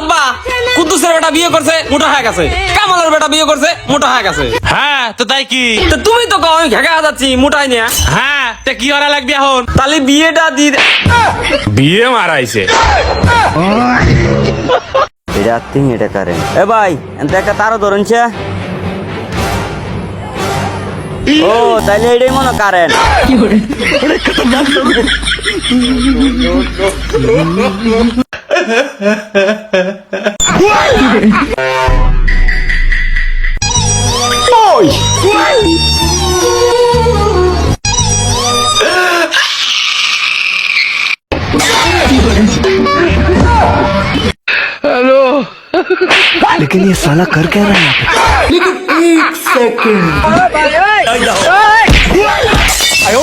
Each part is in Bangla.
আব্বা কুদ্দুসের বেটা বিয়ে করছে মোটা হয়ে গেছে। কামালের বেটা বিয়ে করছে মোটা হয়ে গেছে। হ্যাঁ তো তাই কি? তো তুমি তো কও আমি ঘেঁকা যাচ্ছি মোটাই নিয়ে। হ্যাঁ তে কি করা লাগবে এখন? তাহলে বিয়েটা দি। বিয়ে মারাইছে। এটা তিন এটা কারেন্ট। এ ভাই এনতে একটা তারও ধরুনছে। ও তাইলে এটাই মনে हेलो लेकिन ये साला कर क्या रहा है लेकिन एक सेकंड आयो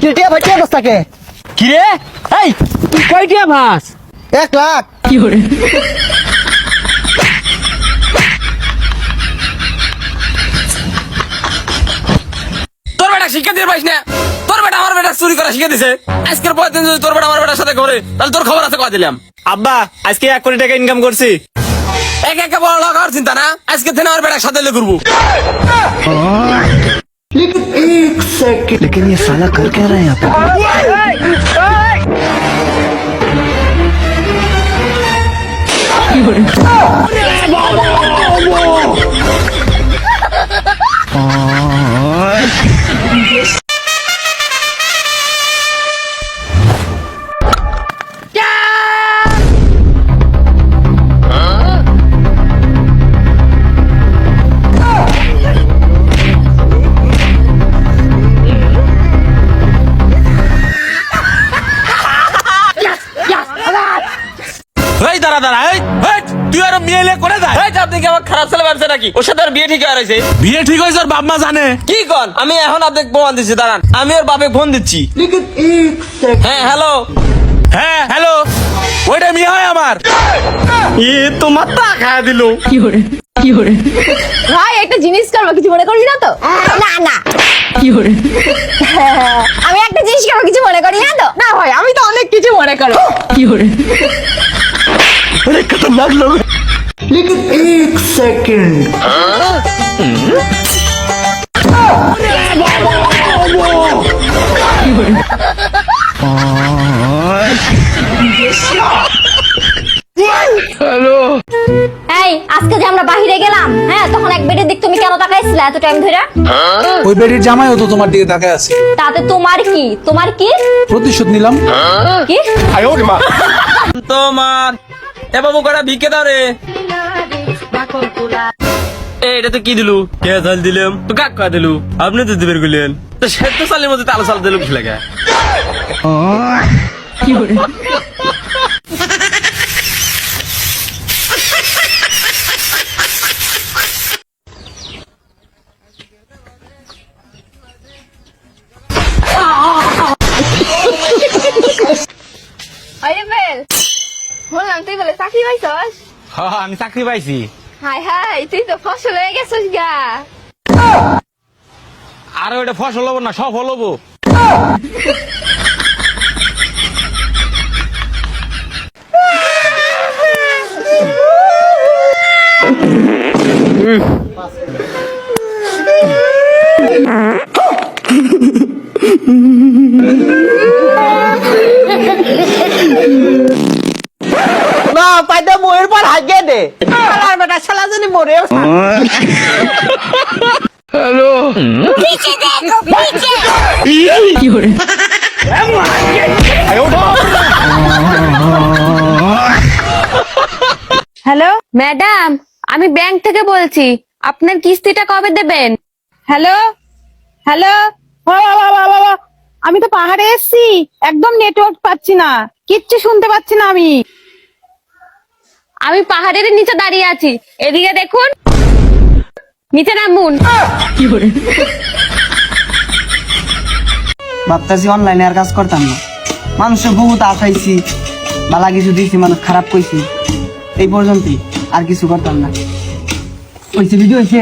কেটিয়া ভাইটিয়া দশ থাকে। কি রে? এই তুই কয়টিয়া মাছ এক লাখ। তোর বেটা শিক্ষা দিয়ে পাইস না তোর বেটা আমার বেটা চুরি করা শিখে দিছে আজকের পরের দিন যদি তোর বেটা আমার বেটার সাথে করে তাহলে তোর খবর আছে কয় দিলাম আব্বা আজকে এক কোটি টাকা ইনকাম করছি এক একে বড় লোক হওয়ার চিন্তা না আজকে থেকে আমার বেটার সাথে করবো लेकिन ये साला कर क्या रहा है यहाँ पे এই দাঁড়া দাঁড়া এই এই, তুই আর মেয়ে করে দেয় এই আপনি কি আমার খারাপ ছেলে ভাবছে নাকি? ওর সাথে আর বিয়ে ঠিক হয়ে রয়েছে বিয়ে ঠিক হয়েছে ওর বাপ মা জানে। কি কন? আমি এখন আপনাকে প্রমাণ দিচ্ছি দাঁড়ান। আমি ওর বাপে ফোন দিচ্ছি। হ্যাঁ হ্যালো। হ্যাঁ হ্যালো। ওইটা মেয়ে হয় আমার। এ তোমার তা খায়া দিল। ভাই একটা জিনিস করব কিছু মনে করবি না তো? না না। আমি একটা জিনিস করব কিছু মনে করি না তো? না ভাই আমি তো অনেক কিছু মনে করব अरे खतरनाक लोग हैं। लेकिन एक सेकंड এই আজকে যে আমরা বাহিরে গেলাম হ্যাঁ তখন এক বেডের দিক তুমি কেন তাকাইছিলে এত টাইম ধরে ওই বেডির জামাইও তো তোমার দিকে তাকায় আছে তাতে তোমার কি তোমার কি প্রতিশোধ নিলাম কি তোমার এ বাবু কটা ভিক্ষে দাও রে। এ, এটা তো কি দিলু? কে চাল দিলাম তো কাক কয়া দিলু? আপনি তো দিবের গুলেন তো সে তো চালের মধ্যে তাল চাল দিলু কি লাগে চাকরি পাইছস হ্যাঁ আমি চাকরি পাইছি হাই হাই তুই তো ফসল হয়ে গেছিস গা। আর ওইটা ফসল হব না সফল হব। ভাগ্যে দে। শালার বেটা শালা জানি মরেও হ্যালো। ম্যাডাম আমি ব্যাংক থেকে বলছি। আপনার কিস্তিটা কবে দেবেন? হ্যালো? হ্যালো? আমি তো পাহাড়ে এসেছি। একদম নেটওয়ার্ক পাচ্ছি না। কিচ্ছু শুনতে পাচ্ছি না আমি। আমি পাহাড়ের নিচে দাঁড়িয়ে আছি এদিকে দেখুন নিচে নামুন ভাবতেছি অনলাইনে আর কাজ করতাম না মানুষের বহুত আশাইছি বালা কিছু দিয়েছি মানুষ খারাপ কইছি এই পর্যন্তই আর কিছু করতাম না হয়েছে ভিডিও হয়েছে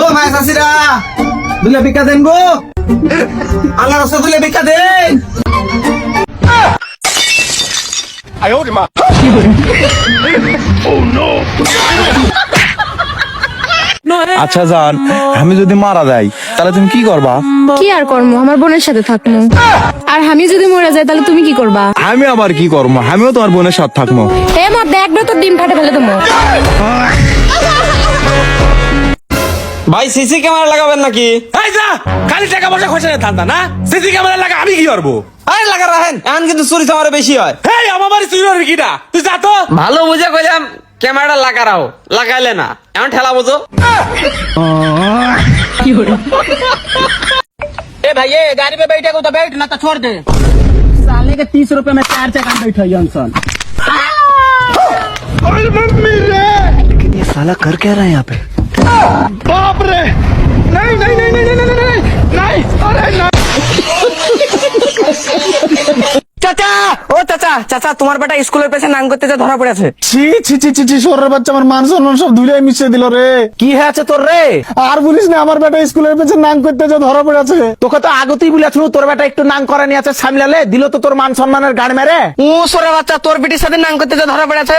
ও মায় চাষিরা দুলে বিকা দেন গো। আল্লাহ রসা দুলে বিকা দেন। আচ্ছা জান আমি যদি মারা যাই তাহলে তুমি কি করবা? কি আর কর্ম? আমার বোনের সাথে থাকব আর আমি যদি মরে যাই তাহলে তুমি কি করবা? আমি আবার কি করব আমিও তোমার বোনের সাথে থাকব এ মা দেখ না তোর ডিম ফাটে ফেলে তোমার ভাই সিসি ক্যামেরা লাগাবেন নাকি? এই যা খালি টাকা পয়সা খরচা ধান্দা না? সিসি ক্যামেরা লাগা আমি কি করব? আরে লাগা রাখেন এখন কিন্তু চুরি চামারে বেশি হয়। এই আমার বাড়ি চুরি হবে কিটা তুই যা তো। ভালো বুঝে কইলাম ক্যামেরাটা লাগা রাও লাগাইলে না এমন ঠেলা বোঝো ए भाई ये गाड़ी पे बैठे को तो बैठ ना तो छोड़ दे साले के तीस रुपए में चार चक्का में बैठा जॉनसन लेकिन ये साला कर क्या रहा है यहाँ पे চাচা ও চাচা চাচা তোমার বেটা স্কুলের পেছনে নাম করতে যে ধরা পড়েছে। ছি ছি ছি ছি ছি সরের বাচ্চা আমার মান সম্মান সব ধুলে মিশিয়ে দিল রে। কি হয়েছে তোর রে? আর বলিস না আমার বেটা স্কুলের নাম করতে যে ধরা পড়েছে। তোকে তো আগতেই বলেছিল তোর বেটা একটু নাং করা নিয়ে আছে সামলালে দিল তো তোর মান সম্মানের গাড়ি মেরে। ও সরে বাচ্চা তোর বেটির সাথে নাং করতে যে ধরা পড়েছে।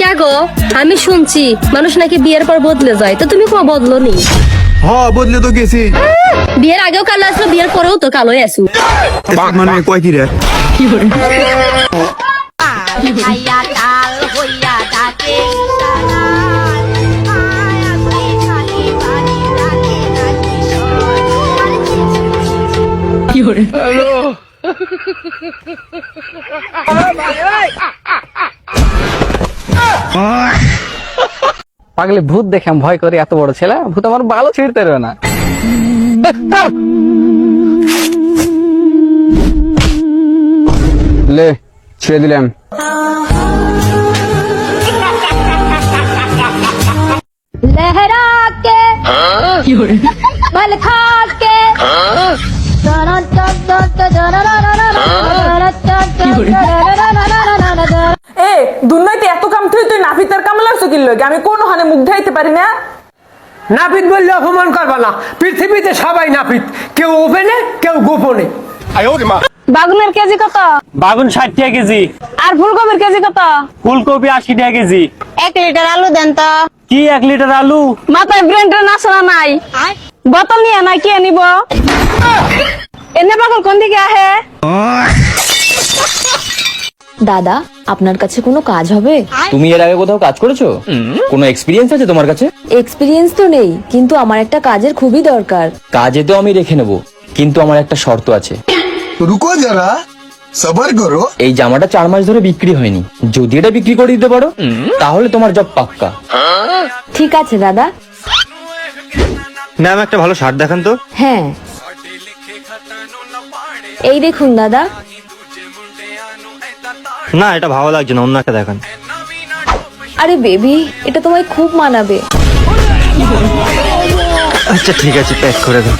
কে গো? আমি শুনছি মানুষ নাকি বিয়ের পর বদলে যায় তো তুমি কোনো বদলো নি হ্যাঁ বদলে তো গেছি। বিয়ের আগেও কালো আসলো বিয়ের পরেও তো কালোই আসু মানে কয় কি রে? ভাইয়া কাল হইয়া ডাকে পাগলে ভূত দেখে আমি ভয় করি এত বড় ছেলে ভূত আমার ভালো ছিঁড়তে পারবে না লে ছেড়ে দিলাম लहरा के बल खा के লগে আমি কোন হানে মুখ ধাইতে পারি না? নাপিত বললে অপমান করবা না। পৃথিবীতে সবাই নাপিত কেউ ওপেনে কেউ গোপনে। বাগুনের কেজি কত? বাগুন ষাট টাকা কেজি। আর ফুলকপির কেজি কত? ফুলকপি আশি টাকা কেজি। এক লিটার আলু দেন তো। কি এক লিটার আলু? মাথায় ব্রেন্ডের নাচনা নাই? বোতল নিয়ে নাই কে নিব এনে পাগল কোন দিকে আহে? দাদা আপনার কাছে কোনো কাজ হবে? তুমি এর আগে কোথাও কাজ করেছ? কোনো এক্সপিরিয়েন্স আছে তোমার কাছে? এক্সপিরিয়েন্স তো নেই কিন্তু আমার একটা কাজের খুবই দরকার। কাজে তো আমি রেখে নেব কিন্তু আমার একটা শর্ত আছে। রুকো যারা সবার করো। এই জামাটা চার মাস ধরে বিক্রি হয়নি। যদি এটা বিক্রি করে দিতে পারো তাহলে তোমার জব পাক্কা। ঠিক আছে দাদা। ম্যাম একটা ভালো শার্ট দেখান তো। হ্যাঁ। এই দেখুন দাদা। না এটা ভালো লাগছে না অন্য একটা দেখান। আরে বেবি এটা তোমায় খুব মানাবে। আচ্ছা ঠিক আছে প্যাক করে দাও।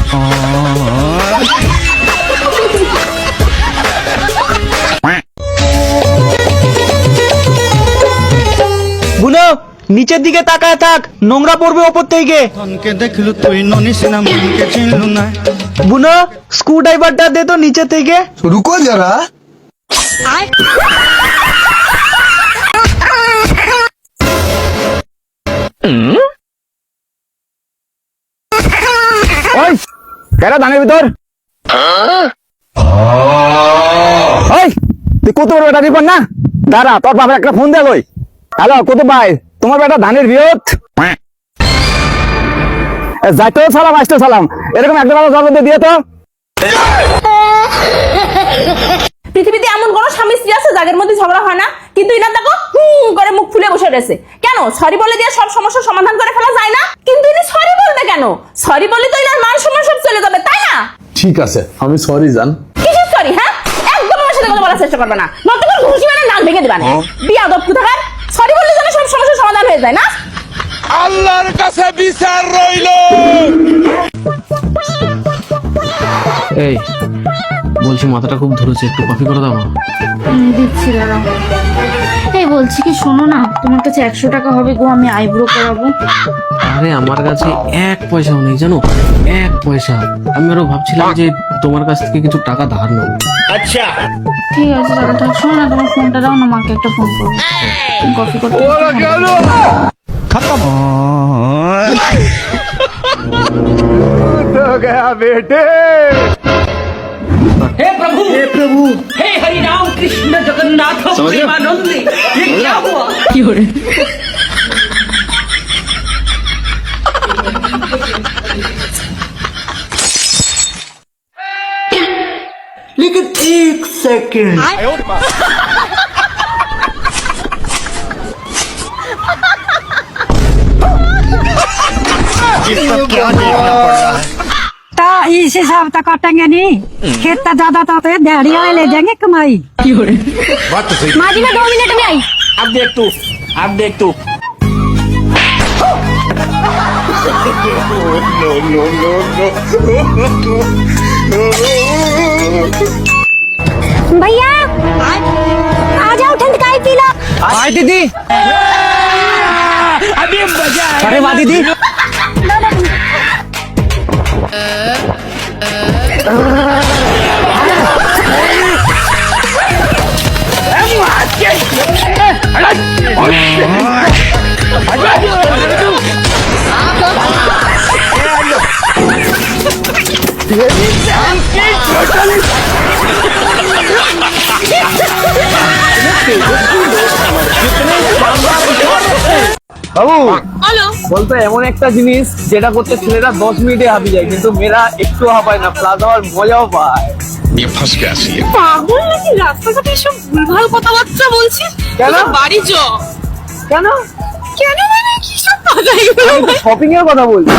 বুনো নিচের দিকে তাকায় থাক নোংরা পড়বে ওপর থেকে। দেখলু তুই ননিস না মনকে চিনলু না। বুনো স্ক্রু ড্রাইভারটা দে তো নিচে থেকে। রুকো যারা। ওই কেরা ধানের ভিতর ওই তুই কত বেটা দিবন না? দাঁড়া, তোর বাবার একটা ফোন দে লই হ্যালো কত ভাই, তোমার বেটা ধানের বিয়ত যাইতেও সালাম আসতেও সালাম। এরকম একটা ভালো জবাব দিয়ে তো। পৃথিবীতে এমন কোন স্বামী স্ত্রী আছে যাদের মধ্যে ঝগড়া হয় না? কিন্তু ইনার দেখো হুম করে মুখ ফুলে বসে রয়েছে। কেন? সরি বলে দিয়ে সব সমস্যার সমাধান করে ফেলা যায় না? কিন্তু ইনি সরি বলবে কেন? সরি বলে তো ইনার মান সম্মান সব চলে যাবে তাই না? ঠিক আছে আমি সরি জান। কিসের সরি হ্যাঁ? একদম আমার সাথে কথা বলার চেষ্টা করবে না। নয়তো করে ঘুষি মানে নাক ভেঙে দিবা না। বিয়া দপ্তু থাকার সরি বললে যেন সব সমস্যার সমাধান হয়ে যায় না? আল্লাহর কাছে বিচার রইল। এই বলছি মাথাটা খুব ধরেছে একটু কফি করে দাও দিচ্ছি দাঁড়াও। এই বলছি কি শোনো না তোমার কাছে একশো টাকা হবে গো আমি আইব্রো করাবো। আরে আমার কাছে এক পয়সাও নেই জানো? এক পয়সা। আমি আরও ভাবছিলাম যে তোমার কাছ থেকে কিছু টাকা ধার নেব। ঠিক আছে দাদা তাহলে শোনো না তোমার ফোনটা দাও না মাকে একটা ফোন করো। কফি করতে हे प्रभु। हे हरि राम कृष्ण जगन्नाथ प्रेमानंद ये क्या हुआ? क्यों लेकिन एक सेकेंड ये सब क्या देख इस हिसाब तक काटेंगे नहीं। खेत तक ज़्यादा तो दिहाड़ी वाले ले जाएँगे कमाई। बात माँ जी मैं दो मिनट में आई। अब देख तू अब देख तू। भैया आ जाओ ठंड का पी लो। आए दीदी। अभी मज़ा अरे वाह दीदी। বাবু বলতো এমন একটা জিনিস যেটা করতে ছেলেরা দশ মিনিটে হাবি যায় কিন্তু মেয়েরা একটু হাবায় না প্লাস আবার মজাও পায়। পাগল নাকি? রাস্তাঘাটে এসব ভুলভাল কথাবার্তা বলছিস কেন? বাড়ি চ। কেন? কেন মানে কি সব কথা এগুলো শপিং এর কথা বলছি।